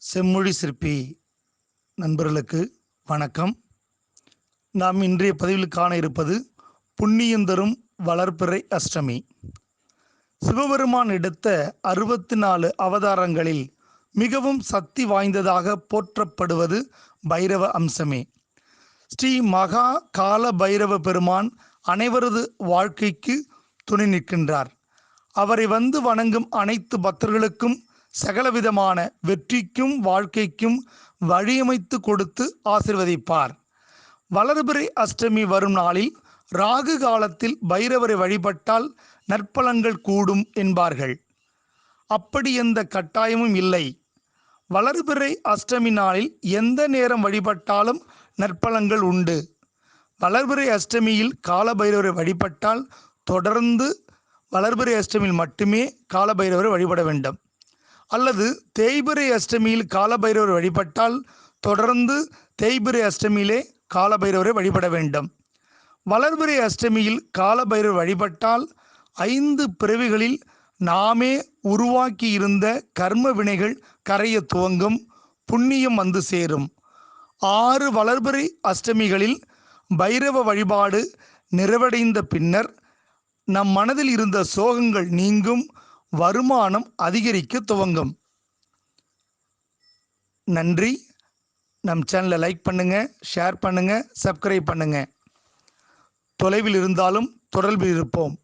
செம்மொழி சிற்பி நண்பர்களுக்கு வணக்கம். நாம் இன்றைய பதிவில் காண இருப்பது புண்ணியந்தரும் வளர்பிறை அஷ்டமி. சிவபெருமான் எடுத்த அறுபத்தி நாலு அவதாரங்களில் மிகவும் சக்தி வாய்ந்ததாக போற்றப்படுவது பைரவ அம்சமே. ஸ்ரீ மகா கால பைரவ பெருமான் அனைவரது வாழ்க்கைக்கு துணை நிற்கின்றார். அவரை வந்து வணங்கும் அனைத்து பக்தர்களுக்கும் சகலவிதமான வெற்றிக்கும் வாழ்க்கைக்கும் வழியமைத்து கொடுத்து ஆசிர்வதிப்பார். வளர்பிறை அஷ்டமி வரும் நாளில் ராகு காலத்தில் பைரவரை வழிபட்டால் நற்பலங்கள் கூடும் என்பார்கள். அப்படி எந்த கட்டாயமும் இல்லை. வளர்பிறை அஷ்டமி நாளில் எந்த நேரம் வழிபட்டாலும் நற்பலங்கள் உண்டு. வளர்பிறை அஷ்டமியில் காலபைரவரை வழிபட்டால் தொடர்ந்து வளர்பிறை அஷ்டமியில் மட்டுமே காலபைரவரை வழிபட வேண்டும். அல்லது தேய்பிறை அஷ்டமியில் காலபைரவர் வழிபட்டால் தொடர்ந்து தேய்பிறை அஷ்டமியிலே காலபைரவரை வழிபட வேண்டும். வளர்பிறை அஷ்டமியில் காலபைரவர் வழிபட்டால் ஐந்து பிறவிகளில் நாமே உருவாக்கி இருந்த கர்ம வினைகள் கரைய துவங்கும் புண்ணியம் வந்து சேரும். ஆறு வளர்பிறை அஷ்டமிகளில் பைரவ வழிபாடு நிறைவடைந்த பின்னர் நம் மனதில் இருந்த சோகங்கள் நீங்கும் வருமானம் அதிகரிக்க துவங்கும். நன்றி. நம் சேனலை லைக் பண்ணுங்கள் ஷேர் பண்ணுங்கள் சப்ஸ்கிரைப் பண்ணுங்கள் தொலைவில் இருந்தாலும் தொடர்பில் இருப்போம்.